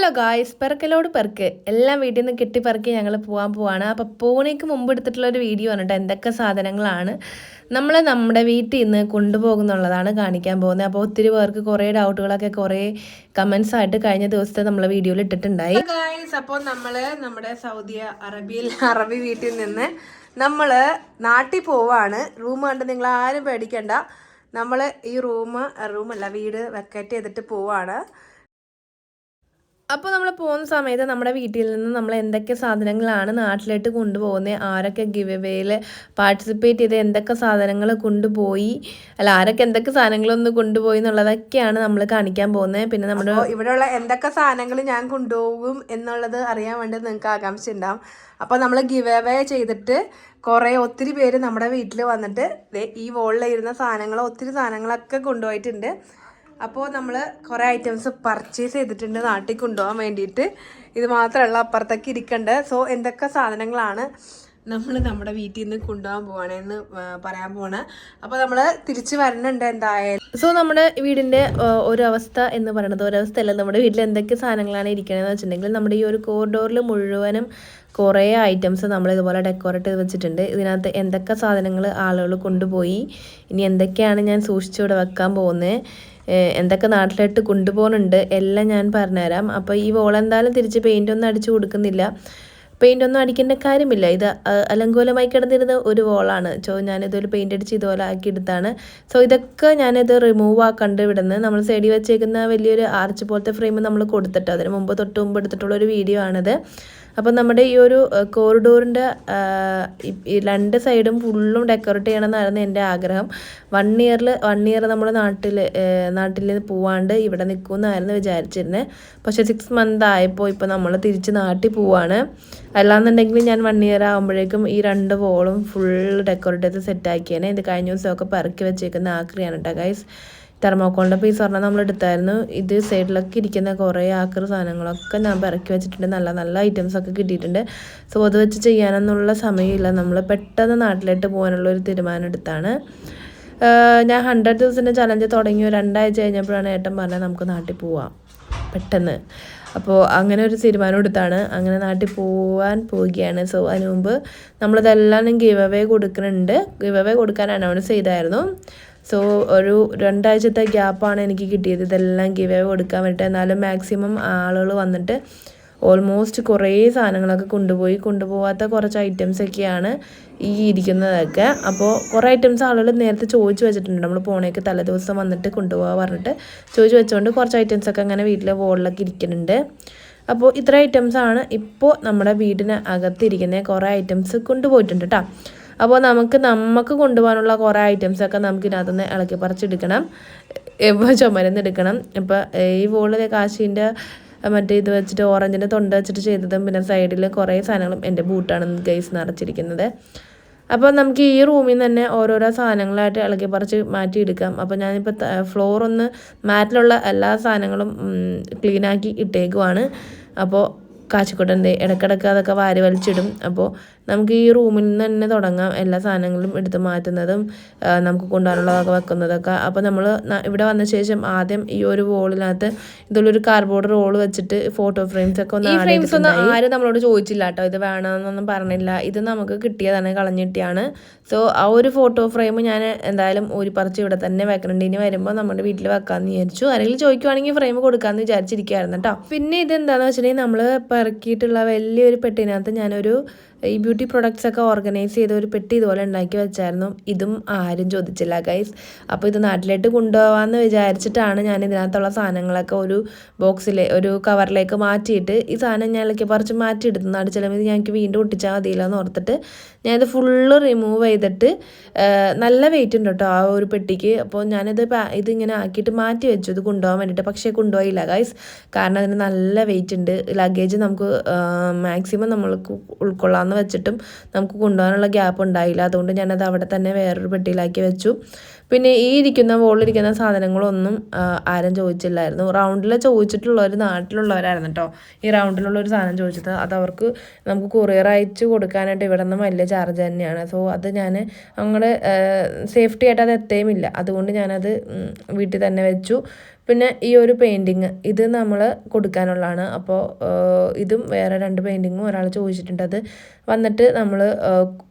Hello guys പെർക്കലോട് perc എല്ലാം വീട്ടിൽ നിന്ന് കെട്ടിപ്പറക്കി ഞങ്ങൾ പോകാൻ പോവാണ്. അപ്പോൾ പോണേക്ക് മുമ്പ് എടുത്തിട്ടുള്ള ഒരു വീഡിയോ ആണ് കേട്ടോ എന്തൊക്കെ സാധനങ്ങളാണ് നമ്മൾ നമ്മുടെ വീട്ടിൽ നിന്ന് കൊണ്ടുപോകുന്നുള്ളതാണ് കാണിക്കാൻ പോകുന്നത്. അപ്പോൾ ഒത്തിരി പേർക്ക് കുറേ ഡൗട്ടുകളൊക്കെ കുറേ കമൻസ് ആയിട്ട് കഴിഞ്ഞ ദിവസത്തെ നമ്മൾ വീഡിയോയിൽ ഇട്ടിട്ടുണ്ടായി. ഗായ്സ് അപ്പോൾ നമ്മൾ നമ്മുടെ സൗദി അറബിയിൽ അറബി വീട്ടിൽ നിന്ന് നമ്മൾ നാട്ടിൽ പോവാണ്. റൂം കണ്ട് നിങ്ങൾ ആരും പേടിക്കണ്ട. നമ്മൾ ഈ റൂം റൂമല്ല വീട് വെക്കറ്റ് ചെയ്തിട്ട് പോവാണ്. അപ്പോൾ നമ്മൾ പോകുന്ന സമയത്ത് നമ്മുടെ വീട്ടിൽ നിന്ന് നമ്മൾ എന്തൊക്കെ സാധനങ്ങളാണ് നാട്ടിലോട്ട് കൊണ്ടുപോകുന്നത് ആരൊക്കെ ഗിവ് പാർട്ടിസിപ്പേറ്റ് ചെയ്ത് എന്തൊക്കെ സാധനങ്ങൾ കൊണ്ടുപോയി? അല്ല ആരൊക്കെ എന്തൊക്കെ സാധനങ്ങളൊന്ന് കൊണ്ടുപോയി എന്നുള്ളതൊക്കെയാണ് നമ്മൾ കാണിക്കാൻ പോകുന്നത് പിന്നെ നമ്മുടെ ഇവിടെയുള്ള എന്തൊക്കെ സാധനങ്ങൾ ഞാൻ കൊണ്ടുപോകും എന്നുള്ളത് അറിയാൻ വേണ്ടി നിങ്ങൾക്ക് ആകാംക്ഷ ഉണ്ടാവും അപ്പോൾ നമ്മൾ ഗിവ് ചെയ്തിട്ട് കുറേ ഒത്തിരി പേര് നമ്മുടെ വീട്ടിൽ വന്നിട്ട് ഈ വോളിലിരുന്ന സാധനങ്ങൾ ഒത്തിരി സാധനങ്ങളൊക്കെ കൊണ്ടുപോയിട്ടുണ്ട്. അപ്പോൾ നമ്മൾ കുറേ ഐറ്റംസ് പർച്ചേസ് ചെയ്തിട്ടുണ്ട് നാട്ടിൽ കൊണ്ടുപോകാൻ വേണ്ടിയിട്ട്. ഇത് മാത്രമല്ല അപ്പുറത്തേക്ക് ഇരിക്കേണ്ടത് സോ എന്തൊക്കെ സാധനങ്ങളാണ് നമ്മൾ നമ്മുടെ വീട്ടിൽ നിന്ന് കൊണ്ടുപോകാൻ പോവാണെന്ന് പറയാൻ പോണ അപ്പോൾ നമ്മൾ തിരിച്ച് വരണുണ്ട് എന്തായാലും. സോ നമ്മുടെ വീടിന്റെ ഒരവസ്ഥ എന്ന് പറയുന്നത് ഒരവസ്ഥയല്ല. നമ്മുടെ വീട്ടിൽ എന്തൊക്കെ സാധനങ്ങളാണ് ഇരിക്കണമെന്ന് വെച്ചിട്ടുണ്ടെങ്കിൽ നമ്മുടെ ഈ ഒരു കോറിഡോറിൽ മുഴുവനും കുറേ ഐറ്റംസ് നമ്മൾ ഇതുപോലെ ഡെക്കോറേറ്റ് ചെയ്ത് വെച്ചിട്ടുണ്ട്. ഇതിനകത്ത് എന്തൊക്കെ സാധനങ്ങൾ ആളുകൾ കൊണ്ടുപോയി? ഇനി എന്തൊക്കെയാണ് ഞാൻ സൂക്ഷിച്ചിവിടെ വെക്കാൻ പോകുന്നത്? എന്തൊക്കെ നാട്ടിലോട്ട് കൊണ്ടുപോകുന്നുണ്ട് എല്ലാം ഞാൻ പറഞ്ഞുതരാം. അപ്പോൾ ഈ വോൾ എന്തായാലും തിരിച്ച് പെയിന്റ് ഒന്നും അടിച്ചു കൊടുക്കുന്നില്ല. പെയിന്റ് ഒന്നും അടിക്കേണ്ട കാര്യമില്ല. ഇത് അലങ്കോലമായി കിടന്നിരുന്ന ഒരു വോളാണ് സോ ഞാനിതൊരു പെയിന്റ് അടിച്ച് ഇതുപോലെ ആക്കിയെടുത്താണ്. സോ ഇതൊക്കെ ഞാനിത് റിമൂവ് ആക്കണ്ട് ഇവിടുന്ന് നമ്മൾ സൈഡിൽ വെച്ചേക്കുന്ന വലിയൊരു ആർച്ച് പോലത്തെ ഫ്രെയിം നമ്മൾ കൊടുത്തിട്ട് അതിന് മുമ്പ് തൊട്ട് മുമ്പ് എടുത്തിട്ടുള്ള ഒരു വീഡിയോ ആണിത്. അപ്പോൾ നമ്മുടെ ഈ ഒരു കോറിഡോറിന്റെ രണ്ട് സൈഡും ഫുള്ളും ഡെക്കറേറ്റ് ചെയ്യണമെന്നായിരുന്നു എന്റെ ആഗ്രഹം. വൺ ഇയറിൽ വൺ ഇയർ നമ്മുടെ നാട്ടിൽ നാട്ടിൽ പോവാണ്ട് ഇവിടെ നിൽക്കുമെന്നായിരുന്നു വിചാരിച്ചിരുന്നത് പക്ഷേ സിക്സ് മന്ത് ആയപ്പോൾ ഇപ്പോൾ നമ്മൾ തിരിച്ച് നാട്ടിൽ പോവാണ്. അല്ലാന്നുണ്ടെങ്കിൽ ഞാൻ വൺ ഇയർ ആകുമ്പോഴേക്കും ഈ രണ്ട് വോളും ഫുൾ ഡെക്കറേറ്റ് ചെയ്ത് സെറ്റാക്കിയാണ് ഇത് കഴിഞ്ഞ ദിവസമൊക്കെ പെറുക്കി വെച്ചേക്കുന്ന ആക്രിയാണ് കേട്ടോ ഗൈസ് തെർമോക്കോളിന്റെ പീസ് പറഞ്ഞാൽ നമ്മൾ എടുത്തായിരുന്നു. ഇത് സൈഡിലൊക്കെ ഇരിക്കുന്ന കുറേ ആക്കർ സാധനങ്ങളൊക്കെ ഞാൻ ഇറക്കി വെച്ചിട്ടുണ്ട്. നല്ല നല്ല ഐറ്റംസ് ഒക്കെ കിട്ടിയിട്ടുണ്ട്. സോ അത് വെച്ച് ചെയ്യാനൊന്നുള്ള സമയമില്ല. നമ്മൾ പെട്ടെന്ന് നാട്ടിലോട്ട് പോകാനുള്ള ഒരു തീരുമാനം എടുത്താണ്. ഞാൻ ഹൺഡ്രഡ് ദിവസത്തിന്റെ ചലഞ്ച് തുടങ്ങി രണ്ടാഴ്ച കഴിഞ്ഞപ്പോഴാണ് ഏട്ടൻ പറഞ്ഞത് നമുക്ക് നാട്ടിൽ പോവാം. പെട്ടെന്ന്. അപ്പോൾ അങ്ങനെ ഒരു തീരുമാനം എടുത്താണ്. അങ്ങനെ നാട്ടിൽ പോവാൻ പോവുകയാണ്. സോ അതിന് മുമ്പ് നമ്മളിതെല്ലാം ഗിവ് അവേ കൊടുക്കുന്നുണ്ട്. ഗിവ് അവേ കൊടുക്കാൻ അനൗൺസ് ചെയ്തായിരുന്നു. സോ ഒരു രണ്ടാഴ്ചത്തെ ഗ്യാപ്പാണ് എനിക്ക് കിട്ടിയത്. ഇതെല്ലാം ഗിവ് കൊടുക്കാൻ വേണ്ടിയിട്ട് എന്നാലും മാക്സിമം ആളുകൾ വന്നിട്ട് ഓൾമോസ്റ്റ് കുറേ സാധനങ്ങളൊക്കെ കൊണ്ടുപോയി. കൊണ്ടുപോകാത്ത കുറച്ച് ഐറ്റംസ് ഒക്കെയാണ് ഈ ഇരിക്കുന്നതൊക്കെ. അപ്പോൾ കുറേ ഐറ്റംസ് ആളുകൾ നേരത്തെ ചോദിച്ചു വെച്ചിട്ടുണ്ട്. നമ്മൾ പോണേക്ക് തലേദിവസം വന്നിട്ട് കൊണ്ടുപോകാൻ പറഞ്ഞിട്ട് ചോദിച്ചു വെച്ചുകൊണ്ട് കുറച്ച് ഐറ്റംസൊക്കെ അങ്ങനെ വീട്ടിലെ വോളിലൊക്കെ ഇരിക്കുന്നുണ്ട്. അപ്പോൾ ഇത്ര ഐറ്റംസാണ് ഇപ്പോൾ നമ്മുടെ വീടിന് അകത്തിരിക്കുന്ന. കുറേ ഐറ്റംസ് കൊണ്ടുപോയിട്ടുണ്ട് കേട്ടോ അപ്പോൾ നമുക്ക് നമുക്ക് കൊണ്ടുപോകാനുള്ള കുറേ ഐറ്റംസൊക്കെ നമുക്ക് ഇതിനകത്തുനിന്ന് ഇളക്കി പറിച്ചെടുക്കണം. ചുമരുന്ന് ചുമരുന്നെടുക്കണം. ഇപ്പോൾ ഈ വോളിലെ കാശിന്റെ മറ്റേ ഇത് വെച്ചിട്ട് ഓറഞ്ചിന്റെ തൊണ്ട വെച്ചിട്ട് ചെയ്തതും പിന്നെ സൈഡിൽ കുറേ സാധനങ്ങളും എന്റെ ബൂട്ടാണ് ഗൈസ് നിറച്ചിരിക്കുന്നത്. അപ്പോൾ നമുക്ക് ഈ റൂമിൽ നിന്ന് തന്നെ ഓരോരോ സാധനങ്ങളായിട്ട് ഇളക്കി പറിച്ച് മാറ്റിയെടുക്കാം. അപ്പോൾ ഞാനിപ്പോൾ ഫ്ലോർ ഒന്ന് മാറ്റിലുള്ള എല്ലാ സാധനങ്ങളും ക്ലീനാക്കി ഇട്ടേക്കുവാണ്. അപ്പോൾ കാച്ചിക്കൊട്ടന്റെ ഇടക്കിടക്ക് അതൊക്കെ വാരി വലിച്ചിടും. അപ്പോൾ നമുക്ക് ഈ റൂമിൽ നിന്ന് തന്നെ തുടങ്ങാം എല്ലാ സാധനങ്ങളും എടുത്ത് മാറ്റുന്നതും നമുക്ക് കൊണ്ടുപോകാനുള്ളതൊക്കെ വെക്കുന്നതൊക്കെ. അപ്പോൾ നമ്മൾ ഇവിടെ വന്ന ശേഷം ആദ്യം ഈ ഒരു വോളിനകത്ത് ഇതുള്ളൊരു കാർബോർഡ് റോൾ വെച്ചിട്ട് ഫോട്ടോ ഫ്രെയിംസ് ഒക്കെ ഒന്ന് ഫ്രെയിംസ് ഒന്നും ആരും നമ്മളോട് ചോദിച്ചില്ല കേട്ടോ ഇത് വേണമെന്നൊന്നും പറഞ്ഞില്ല. ഇത് നമുക്ക് കിട്ടിയതാണ് കളഞ്ഞിട്ടിയാണ്. സോ ആ ഒരു ഫോട്ടോ ഫ്രെയിം ഞാൻ എന്തായാലും ഒരു പറിച്ച് ഇവിടെ തന്നെ വെക്കുന്നുണ്ട് ഇനി വരുമ്പോൾ നമ്മുടെ വീട്ടിൽ വെക്കാമെന്ന് വിചാരിച്ചു. ആരെങ്കിലും ചോദിക്കുവാണെങ്കിൽ ഫ്രെയിം കൊടുക്കാമെന്ന് വിചാരിച്ചിരിക്കുകയായിരുന്നു കേട്ടോ പിന്നെ ഇത് എന്താണെന്ന് വെച്ചിട്ടുണ്ടെങ്കിൽ നമ്മൾ പെറുക്കിയിട്ടുള്ള വലിയൊരു പെട്ടിനകത്ത് ഞാനൊരു ഈ ബ്യൂട്ടി പ്രൊഡക്ട്സ് ഒക്കെ ഓർഗനൈസ് ചെയ്ത ഒരു പെട്ടി ഇതുപോലെ ഉണ്ടാക്കി വെച്ചായിരുന്നു. ഇതും ആരും ചോദിച്ചില്ല ഗൈസ് അപ്പോൾ ഇത് നാട്ടിലേക്ക് കൊണ്ടുപോകാമെന്ന് വിചാരിച്ചിട്ടാണ് ഞാൻ ഇതിനകത്തുള്ള സാധനങ്ങളൊക്കെ ഒരു ബോക്സിലെ ഒരു കവറിലേക്ക് മാറ്റിയിട്ട് ഈ സാധനം ഞാൻ ഇളക്കി പറിച്ച് മാറ്റിയെടുത്തു. നാട് ചിലപ്പോൾ ഞങ്ങൾക്ക് വീണ്ടും ഒട്ടിച്ചാൽ മതിയില്ല എന്ന് ഓർത്തിട്ട് ഞാനിത് ഫുള്ള് റിമൂവ് ചെയ്തിട്ട് നല്ല വെയിറ്റ് ഉണ്ട് കേട്ടോ ആ ഒരു പെട്ടിക്ക്. അപ്പോൾ ഞാനിത് ഇതിങ്ങനെ ആക്കിയിട്ട് മാറ്റി വെച്ചു. ഇത് കൊണ്ടുപോകാൻ വേണ്ടിയിട്ട്. പക്ഷേ കൊണ്ടുപോയില്ല ഗൈസ് കാരണം അതിന് നല്ല വെയിറ്റ് ഉണ്ട്. ലഗേജ് നമുക്ക് മാക്സിമം നമ്മൾക്ക് ഉൾക്കൊള്ളാൻ തുറന്ന് വെച്ചിട്ടും നമുക്ക് കൊണ്ടുപോകാനുള്ള ഗ്യാപ്പ് ഉണ്ടായില്ല. അതുകൊണ്ട് ഞാനത് അവിടെ തന്നെ വേറൊരു പെട്ടിയിലാക്കി വെച്ചു. പിന്നെ ഈ ഇരിക്കുന്ന വോളിലിരിക്കുന്ന സാധനങ്ങളൊന്നും ആരും ചോദിച്ചില്ലായിരുന്നു. റൗണ്ടിൽ ചോദിച്ചിട്ടുള്ളവർ നാട്ടിലുള്ളവരായിരുന്നു കേട്ടോ ഈ റൗണ്ടിലുള്ള ഒരു സാധനം ചോദിച്ചത്. അത് അവർക്ക് നമുക്ക് കൊറിയർ അയച്ചു കൊടുക്കാനായിട്ട് ഇവിടെ നിന്ന് വലിയ ചാർജ് തന്നെയാണ്. സോ അത് ഞാൻ അങ്ങോട്ട് സേഫ്റ്റി ആയിട്ട് അത് എത്തേയുമില്ല. അതുകൊണ്ട് ഞാനത് വീട്ടിൽ തന്നെ വെച്ചു. പിന്നെ ഈ ഒരു പെയിന്റിങ് ഇത് നമ്മൾ കൊടുക്കാനുള്ളതാണ്. അപ്പോൾ ഇതും വേറെ രണ്ട് പെയിന്റിങ്ങും ഒരാൾ ചോദിച്ചിട്ടുണ്ട്. അത് വന്നിട്ട് നമ്മൾ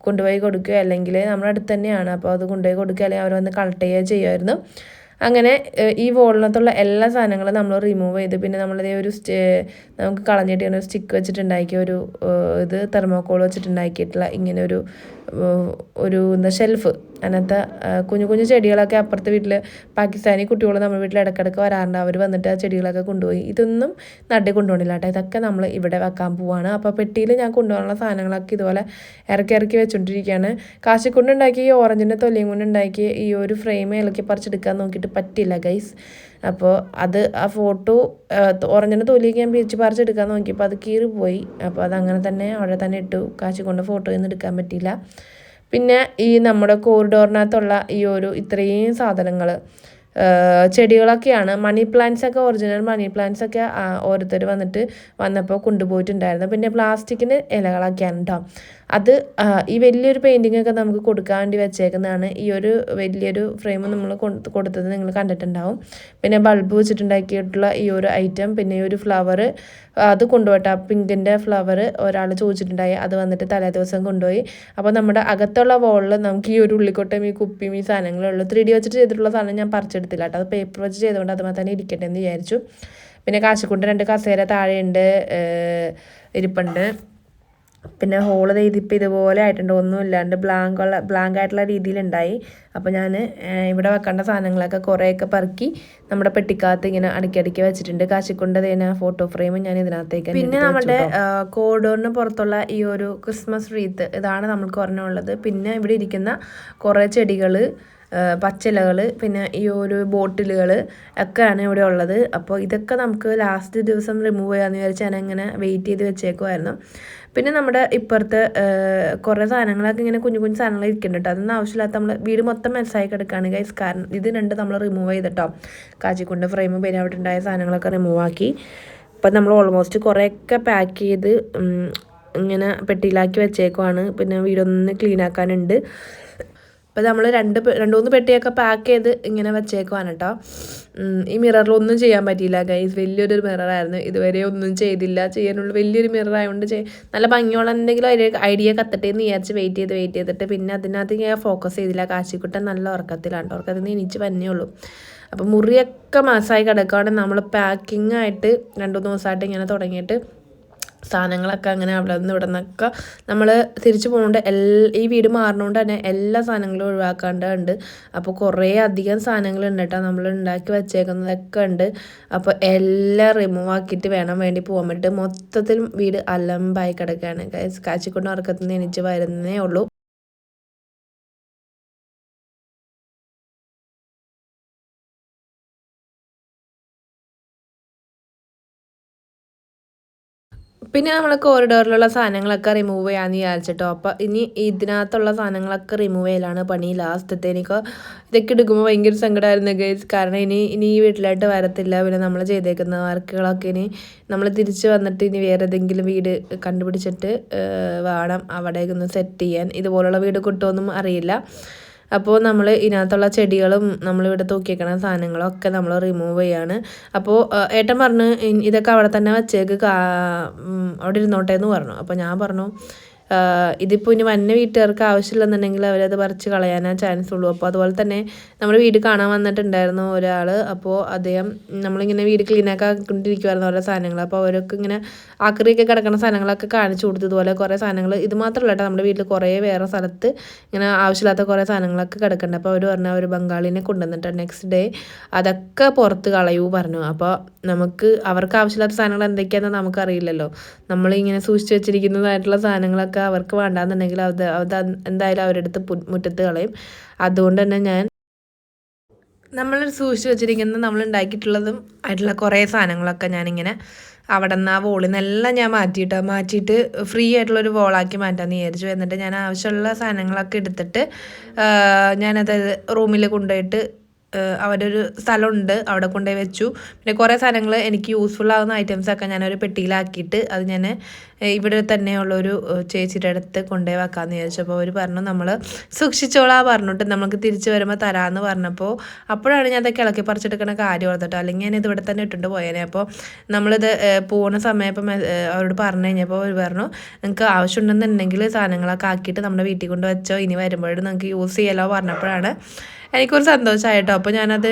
കൊണ്ടുപോയി കൊടുക്കുക അല്ലെങ്കിൽ നമ്മുടെ അടുത്ത് തന്നെയാണ്. അപ്പോൾ അത് കൊണ്ടുപോയി കൊടുക്കുക അല്ലെങ്കിൽ അവർ വന്ന് കളക്ട് ചെയ്യുക ചെയ്യുമായിരുന്നു. അങ്ങനെ ഈ വോളിനകത്തുള്ള എല്ലാ സാധനങ്ങളും നമ്മൾ റിമൂവ് ചെയ്ത് പിന്നെ നമ്മളിതേ ഒരു നമുക്ക് കളഞ്ഞിട്ട് ഒരു സ്റ്റിക്ക് വെച്ചിട്ടുണ്ടാക്കിയ ഒരു ഇത് തെർമോക്കോൾ വെച്ചിട്ടുണ്ടാക്കിയിട്ടുള്ള ഇങ്ങനെ ഒരു ഒരു ഷെൽഫ് അതിനകത്ത് കുഞ്ഞു കുഞ്ഞു ചെടികളൊക്കെ അപ്പുറത്തെ വീട്ടിൽ പാകിസ്ഥാനി കുട്ടികൾ നമ്മുടെ വീട്ടിൽ ഇടയ്ക്കിടയ്ക്ക് വരാറുണ്ട്. അവർ വന്നിട്ട് ആ ചെടികളൊക്കെ കൊണ്ടുപോയി. ഇതൊന്നും നട്ടി കൊണ്ടുപോകണില്ല കേട്ടോ. ഇതൊക്കെ നമ്മൾ ഇവിടെ വെക്കാൻ പോവാണ്. അപ്പോൾ പെട്ടിയിൽ ഞാൻ കൊണ്ടുപോകാനുള്ള സാധനങ്ങളൊക്കെ ഇതുപോലെ ഇറക്കി ഇറക്കി വെച്ചുകൊണ്ടിരിക്കുകയാണ് കാശിക്കൊണ്ടുണ്ടാക്കി ഈ ഓറഞ്ചിന്റെ തൊലിയും കൊണ്ടുണ്ടാക്കി ഈ ഒരു ഫ്രെയിം ഇളക്കി പറിച്ചെടുക്കാൻ നോക്കിയിട്ട് പറ്റില്ല ഗൈസ് അപ്പോൾ അത് ആ ഫോട്ടോ ഓറഞ്ചിന്റെ തൊലിയൊക്കെ ഞാൻ പിരിച്ച് പറിച്ചെടുക്കാൻ നോക്കിയപ്പോൾ അത് കീറി പോയി. അപ്പോൾ അത് അങ്ങനെ തന്നെ അവിടെ തന്നെ ഇട്ടു. കാശി കൊണ്ട് ഫോട്ടോ ഒന്നും എടുക്കാൻ പറ്റിയില്ല. പിന്നെ ഈ നമ്മുടെ കോറിഡോറിനകത്തുള്ള ഈ ഒരു ഇത്രയും സാധനങ്ങൾ ചെടികളൊക്കെയാണ്. മണി പ്ലാന്റ്സ് ഒക്കെ ഒറിജിനൽ മണി പ്ലാന്റ്സ് ഒക്കെ ഓരോരുത്തർ വന്നിട്ട് വന്നപ്പോൾ കൊണ്ടുപോയിട്ടുണ്ടായിരുന്നു. പിന്നെ പ്ലാസ്റ്റിക്കിന് ഇലകളൊക്കെയാണ് കേട്ടോ അത് ഈ വലിയൊരു പെയിന്റിങ്ങൊക്കെ നമുക്ക് കൊടുക്കാൻ വേണ്ടി വെച്ചേക്കുന്നതാണ്. ഈ ഒരു വലിയൊരു ഫ്രെയിം നമ്മൾ കൊടുത്തത് നിങ്ങൾ കണ്ടിട്ടുണ്ടാവും. പിന്നെ ബൾബ് വെച്ചിട്ടുണ്ടാക്കിയിട്ടുള്ള ഈ ഒരു ഐറ്റം പിന്നെ ഈ ഒരു ഫ്ലവർ അത് കൊണ്ടുപോയിട്ട് ആ പിങ്കിന്റെ ഫ്ലവർ ഒരാൾ ചോദിച്ചിട്ടുണ്ടായി അത് വന്നിട്ട് തലേ ദിവസം കൊണ്ടുപോയി. അപ്പോൾ നമ്മുടെ അകത്തുള്ള വോളിൽ നമുക്ക് ഈ ഒരു ഉള്ളിക്കൊട്ടയും ഈ കുപ്പിയും ഈ സാധനങ്ങളുള്ളൂ. ത്രീ ഡി വെച്ചിട്ട് ചെയ്തിട്ടുള്ള സാധനം ഞാൻ പറിച്ചെടുത്തില്ല കേട്ടോ. അത് പേപ്പർ വെച്ച് ചെയ്തുകൊണ്ട് അത് തന്നെ ഇരിക്കട്ടെ എന്ന് വിചാരിച്ചു. പിന്നെ കാശിക്കൊണ്ട് രണ്ട് കസേര താഴെയുണ്ട് ഇരിപ്പുണ്ട്. പിന്നെ ഹോൾ ഇതിപ്പോൾ ഇതുപോലെ ആയിട്ടുണ്ട്. ഒന്നും ഇല്ലാണ്ട് ബ്ലാങ്ക് ഉള്ള ബ്ലാങ്ക് ആയിട്ടുള്ള രീതിയിലുണ്ടായി. അപ്പോൾ ഞാൻ ഇവിടെ വെക്കേണ്ട സാധനങ്ങളൊക്കെ കുറേയൊക്കെ പറക്കി നമ്മുടെ പെട്ടിക്കകത്ത് ഇങ്ങനെ അടുക്കി അടുക്കി വെച്ചിട്ടുണ്ട്. കാശിക്കൊണ്ട് തന്നെ ഫോട്ടോ ഫ്രെയിമും ഞാൻ ഇതിനകത്തേക്ക് പിന്നെ നമ്മുടെ കോഡോറിന് പുറത്തുള്ള ഈ ഒരു ക്രിസ്മസ് റീത്ത് ഇതാണ് നമ്മൾക്ക് ഒരെണ്ണമുള്ളത് പിന്നെ ഇവിടെ ഇരിക്കുന്ന കുറേ ചെടികൾ പച്ചിലകൾ പിന്നെ ഈ ഒരു ബോട്ടിലുകൾ ഒക്കെയാണ് ഇവിടെ ഉള്ളത്. അപ്പോൾ ഇതൊക്കെ നമുക്ക് ലാസ്റ്റ് ദിവസം റിമൂവ് ചെയ്യാമെന്ന് വിചാരിച്ച് ഞാൻ അങ്ങനെ വെയിറ്റ് ചെയ്ത് വെച്ചേക്കുമായിരുന്നു പിന്നെ നമ്മുടെ ഇപ്പുറത്ത് കുറേ സാധനങ്ങളൊക്കെ ഇങ്ങനെ കുഞ്ഞു കുഞ്ഞു സാധനങ്ങൾ ഇരിക്കുന്നുണ്ട് കേട്ടോ അതൊന്നും ആവശ്യമില്ലാത്ത നമ്മൾ വീട് മൊത്തം മെസ്സായി കിടക്കുകയാണ് ഗൈസ് കാരണം ഇത് രണ്ട് നമ്മൾ റിമൂവ് ചെയ്തിട്ടോ. കാച്ചിക്കൊണ്ട് ഫ്രെയിം പിന്നെ അവിടെ ഉണ്ടായ സാധനങ്ങളൊക്കെ റിമൂവ് ആക്കി. അപ്പം നമ്മൾ ഓൾമോസ്റ്റ് കുറേയൊക്കെ പാക്ക് ചെയ്ത് ഇങ്ങനെ പെട്ടിയിലാക്കി വെച്ചേക്കുവാണ്. പിന്നെ വീടൊന്ന് ക്ലീൻ ആക്കാനുണ്ട്. അപ്പോൾ നമ്മൾ രണ്ട് രണ്ട് മൂന്ന് പെട്ടിയൊക്കെ പാക്ക് ചെയ്ത് ഇങ്ങനെ വെച്ചേക്കുവാണ് കേട്ടോ ഈ മിററിലൊന്നും ചെയ്യാൻ പറ്റിയില്ല ഗൈസ് വലിയൊരു മിററായിരുന്നു ഇതുവരെ ഒന്നും ചെയ്തില്ല. ചെയ്യാനുള്ള വലിയൊരു മിറർ ആയതുകൊണ്ട് ചെയ് നല്ല ഭംഗിയുള്ള എന്തെങ്കിലും ഐഡിയ കത്തട്ടെ എന്ന് വിചാരിച്ച് വെയിറ്റ് ചെയ്ത് വെയിറ്റ് ചെയ്തിട്ട് പിന്നെ അതിനകത്ത് ഞാൻ ഫോക്കസ് ചെയ്തില്ല. കാശിക്കുട്ടൻ നല്ല ഉറക്കത്തിലാണ് ഉറക്കത്തിൽ നിന്ന് എനിച്ച് വന്നേ ഉള്ളൂ. അപ്പോൾ മുറിയൊക്കെ മാസമായി കിടക്കുകയാണെങ്കിൽ നമ്മൾ പാക്കിംഗ് ആയിട്ട് രണ്ട് മൂന്ന് ദിവസമായിട്ട് ഇങ്ങനെ തുടങ്ങിയിട്ട് സാധനങ്ങളൊക്കെ അങ്ങനെ അവിടെ നിന്ന് ഇവിടെ നിന്നൊക്കെ നമ്മൾ തിരിച്ചു പോകുന്നുണ്ട് എൽ ഈ വീട് മാറുന്നതുകൊണ്ട് തന്നെ എല്ലാ സാധനങ്ങളും ഒഴിവാക്കാണ്ടുണ്ട്. അപ്പോൾ കുറേ അധികം സാധനങ്ങളുണ്ട് കേട്ടോ നമ്മൾ ഉണ്ടാക്കി വെച്ചേക്കുന്നതൊക്കെ ഉണ്ട് അപ്പോൾ എല്ലാം റിമൂവ് ആക്കിയിട്ട് വേണം വേണ്ടി പോകാൻ വേണ്ടിയിട്ട് മൊത്തത്തിൽ വീട് അലമ്പായി കിടക്കുകയാണ് കാച്ചിക്കൊണ്ട് ഉറക്കത്തിൽ നിന്ന് എണീച്ച് വരുന്നേ ഉള്ളൂ. പിന്നെ നമ്മൾ കോറിഡോറിലുള്ള സാധനങ്ങളൊക്കെ റിമൂവ് ചെയ്യാമെന്ന് വിചാരിച്ചിട്ടോ. അപ്പോൾ ഇനി ഇതിനകത്തുള്ള സാധനങ്ങളൊക്കെ റിമൂവ് ചെയ്യലാണ് പണി. ലാസ്റ്റത്തെ എനിക്ക് ഇതൊക്കെ എടുക്കുമ്പോൾ ഭയങ്കര സങ്കടമായിരുന്നു ഗൈസ് കാരണം ഇനി ഇനി ഈ വീട്ടിലായിട്ട് വരത്തില്ല. പിന്നെ നമ്മൾ ചെയ്തേക്കുന്ന വർക്കുകളൊക്കെ ഇനി നമ്മൾ തിരിച്ച് വന്നിട്ട് ഇനി വേറെ ഏതെങ്കിലും വീട് കണ്ടുപിടിച്ചിട്ട് വേണം അവിടേക്കൊന്ന് സെറ്റ് ചെയ്യാൻ. ഇതുപോലുള്ള വീട് കിട്ടുമെന്നും അറിയില്ല. അപ്പോൾ നമ്മൾ ഇതിനകത്തുള്ള ചെടികളും നമ്മളിവിടെ തൂക്കിയേക്കണ സാധനങ്ങളൊക്കെ നമ്മൾ റിമൂവ് ചെയ്യാണ്. അപ്പോൾ ഏട്ടൻ പറഞ്ഞു ഇതൊക്കെ അവിടെ തന്നെ വെച്ചേക്ക് അവിടെ ഇരുന്നോട്ടെ എന്ന് പറഞ്ഞു. അപ്പോൾ ഞാൻ പറഞ്ഞു ഇതിപ്പോൾ ഇനി വന്ന വീട്ടുകാർക്ക് ആവശ്യമില്ലെന്നുണ്ടെങ്കിൽ അവരത് പറിച്ച് കളയാനാ ചാൻസ് ഉള്ളൂ. അപ്പോൾ അതുപോലെ തന്നെ നമ്മുടെ വീട് കാണാൻ വന്നിട്ടുണ്ടായിരുന്നു ഒരാൾ അപ്പോൾ അദ്ദേഹം നമ്മളിങ്ങനെ വീട് ക്ലീൻ ആക്കിക്കൊണ്ടിരിക്കുമായിരുന്നു ഓരോ സാധനങ്ങൾ. അപ്പോൾ അവരൊക്കെ ഇങ്ങനെ ആക്രിയൊക്കെ കിടക്കുന്ന സാധനങ്ങളൊക്കെ കാണിച്ചു കൊടുത്തു ഇതുപോലെ കുറേ സാധനങ്ങൾ. ഇത് മാത്രമല്ല കേട്ടോ നമ്മുടെ വീട്ടിൽ കുറേ വേറെ സ്ഥലത്ത് ഇങ്ങനെ ആവശ്യമില്ലാത്ത കുറേ സാധനങ്ങളൊക്കെ കിടക്കുന്നുണ്ട് അപ്പോൾ അവർ പറഞ്ഞു ഒരു ബംഗാളിനെ കൊണ്ടുവന്നിട്ട് നെക്സ്റ്റ് ഡേ അതൊക്കെ പുറത്ത് കളയൂ പറഞ്ഞു. അപ്പോൾ നമുക്ക് അവർക്ക് ആവശ്യമില്ലാത്ത സാധനങ്ങൾ എന്തൊക്കെയാണെന്ന് നമുക്കറിയില്ലല്ലോ. നമ്മളിങ്ങനെ സൂക്ഷിച്ചു വെച്ചിരിക്കുന്നതായിട്ടുള്ള സാധനങ്ങളൊക്കെ ഒക്കെ അവർക്ക് വേണ്ടാന്നുണ്ടെങ്കിൽ അത് അത് എന്തായാലും അവരെടുത്ത് മുറ്റത്ത് കളയും. അതുകൊണ്ട് തന്നെ ഞാൻ നമ്മൾ സൂക്ഷിച്ച് വെച്ചിരിക്കുന്ന നമ്മൾ ഉണ്ടാക്കിയിട്ടുള്ളതും ആയിട്ടുള്ള കുറേ സാധനങ്ങളൊക്കെ ഞാനിങ്ങനെ അവിടെ നിന്ന് ആ വോളിൽ നിന്നെല്ലാം ഞാൻ മാറ്റിയിട്ട്. മാറ്റിയിട്ട് ഫ്രീ ആയിട്ടുള്ളൊരു വോളാക്കി മാറ്റാമെന്ന് വിചാരിച്ചു. എന്നിട്ട് ഞാൻ ആവശ്യമുള്ള സാധനങ്ങളൊക്കെ എടുത്തിട്ട് ഞാനത് റൂമിൽ കൊണ്ടുപോയിട്ട് അവിടെ ഒരു സ്ഥലമുണ്ട്. അവിടെ കൊണ്ടുപോയി വെച്ചു. പിന്നെ കുറേ സാധനങ്ങൾ എനിക്ക് യൂസ്ഫുൾ ആകുന്ന ഐറ്റംസൊക്കെ ഞാനൊരു പെട്ടിയിലാക്കിയിട്ട് അത് ഞാൻ ഇവിടെ തന്നെയുള്ളൊരു ചേച്ചിയുടെ അടുത്ത് കൊണ്ടുപോയി വെക്കാമെന്ന് വിചാരിച്ചപ്പോൾ അവർ പറഞ്ഞു നമ്മൾ സൂക്ഷിച്ചോളാ പറഞ്ഞിട്ട് നമുക്ക് തിരിച്ചു വരുമ്പോൾ തരാമെന്ന് പറഞ്ഞപ്പോൾ അപ്പോഴാണ് ഞാൻ അതൊക്കെ ഇളക്കി പറിച്ചെടുക്കുന്ന കാര്യം ഓർത്തിട്ടോ അല്ലെങ്കിൽ ഞാൻ ഇത് ഇവിടെ തന്നെ ഇട്ടിട്ട് പോയേനെ. അപ്പോൾ നമ്മളിത് പോകുന്ന സമയം ഇപ്പം അവരോട് പറഞ്ഞു കഴിഞ്ഞപ്പോൾ അവർ പറഞ്ഞു നിങ്ങൾക്ക് ആവശ്യമുണ്ടെന്നുണ്ടെങ്കിൽ സാധനങ്ങളൊക്കെ ആക്കിയിട്ട് നമ്മുടെ വീട്ടിൽ കൊണ്ട് വെച്ചോ. ഇനി വരുമ്പോഴും നിങ്ങൾക്ക് യൂസ് ചെയ്യാലോ പറഞ്ഞപ്പോഴാണ് എനിക്കൊരു സന്തോഷമായി കേട്ടോ അപ്പോൾ ഞാനത്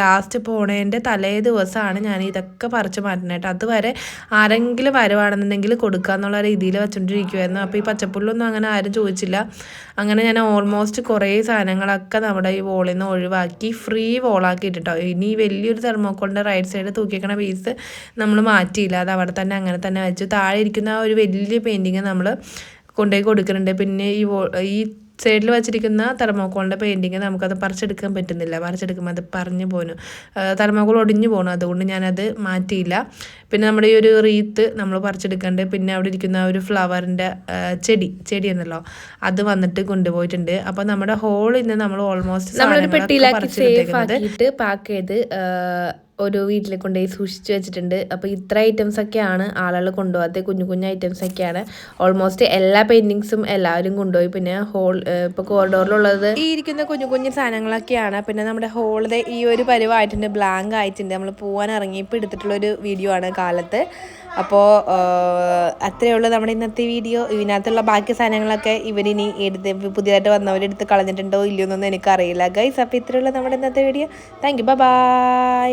ലാസ്റ്റ് പോണേന്റെ തലേ ദിവസമാണ് ഞാൻ ഇതൊക്കെ പറിച്ച് മാറ്റുന്നത് അതുവരെ ആരെങ്കിലും വരുവാണെന്നുണ്ടെങ്കിൽ കൊടുക്കുക എന്നുള്ള രീതിയിൽ വെച്ചുകൊണ്ടിരിക്കുമായിരുന്നു അപ്പോൾ ഈ പച്ചപ്പുള്ളൊന്നും അങ്ങനെ ആരും ചോദിച്ചില്ല. അങ്ങനെ ഞാൻ ഓൾമോസ്റ്റ് കുറേ സാധനങ്ങളൊക്കെ നമ്മുടെ ഈ വോളിൽ നിന്ന് ഒഴിവാക്കി ഫ്രീ വോളാക്കി ഇട്ടിട്ടോ ഇനി വലിയൊരു തെർമോക്കോളിന്റെ റൈറ്റ് സൈഡ് തൂക്കിക്കണ പീസ് നമ്മൾ മാറ്റിയില്ല. അത് അവിടെ തന്നെ അങ്ങനെ തന്നെ വെച്ചു. താഴെ ഇരിക്കുന്ന ഒരു വലിയ പെയിന്റിങ് നമ്മൾ കൊണ്ടുപോയി കൊടുക്കുന്നുണ്ട്. പിന്നെ ഈ ഈ സൈഡിൽ വെച്ചിരിക്കുന്ന തെർമോക്കോളിന്റെ പെയിന്റിങ് നമുക്കത് പറിച്ചെടുക്കാൻ പറ്റുന്നില്ല. പറിച്ചെടുക്കുമ്പോൾ അത് പറഞ്ഞു പോകുന്നു തെർമോക്കോൾ ഒടിഞ്ഞു പോകണം അതുകൊണ്ട് ഞാനത് മാറ്റിയില്ല. പിന്നെ നമ്മുടെ ഈ ഒരു റീത്ത് നമ്മൾ പറിച്ചെടുക്കേണ്ടത് പിന്നെ അവിടെ ഇരിക്കുന്ന ഒരു ഫ്ലവറിന്റെ ചെടി ചെടി എന്നല്ലോ അത് വന്നിട്ട് കൊണ്ടുപോയിട്ടുണ്ട്. അപ്പോൾ നമ്മുടെ ഹോളിൽ നിന്ന് നമ്മൾ ഓൾമോസ്റ്റ് നമ്മളൊരു പെട്ടിയിലാക്കി സേഫ് ആക്കിയിട്ട് പാക്ക് ചെയ്ത് ഒരു വീട്ടിൽ കൊണ്ടുപോയി സൂക്ഷിച്ച് വെച്ചിട്ടുണ്ട്. അപ്പോൾ ഇത്ര ഐറ്റംസ് ഒക്കെയാണ് ആളുകൾ കൊണ്ടുപോകാത്ത കുഞ്ഞു കുഞ്ഞു ഐറ്റംസ് ഒക്കെയാണ്. ഓൾമോസ്റ്റ് എല്ലാ പെയിന്റിങ്സും എല്ലാവരും കൊണ്ടുപോയി. പിന്നെ ഹോൾ ഇപ്പോൾ കോറിഡോറിലുള്ളത് ഈ ഇരിക്കുന്ന കുഞ്ഞു കുഞ്ഞു സാധനങ്ങളൊക്കെയാണ്. പിന്നെ നമ്മുടെ ഹോളിലെ ഈ ഒരു പരിവായിട്ടുണ്ട്. ബ്ലാങ്ക് ആയിട്ടുണ്ട്. നമ്മൾ പോകാൻ ഇറങ്ങിയപ്പോൾ എടുത്തിട്ടുള്ളൊരു വീഡിയോ ആണ് കാലത്ത്. അപ്പോൾ അത്രയേ ഉള്ളൂ നമ്മുടെ ഇന്നത്തെ വീഡിയോ ഇതിനകത്തുള്ള ബാക്കി സാധനങ്ങളൊക്കെ ഇവരിനി എടുത്ത് പുതിയതായിട്ട് വന്നവരെടുത്ത് കളഞ്ഞിട്ടുണ്ടോ ഇല്ലയോ എന്നൊന്നും എനിക്കറിയില്ല ഗൈസ് അപ്പോൾ ഇത്രയുള്ള നമ്മുടെ ഇന്നത്തെ വീഡിയോ താങ്ക് യു ബൈ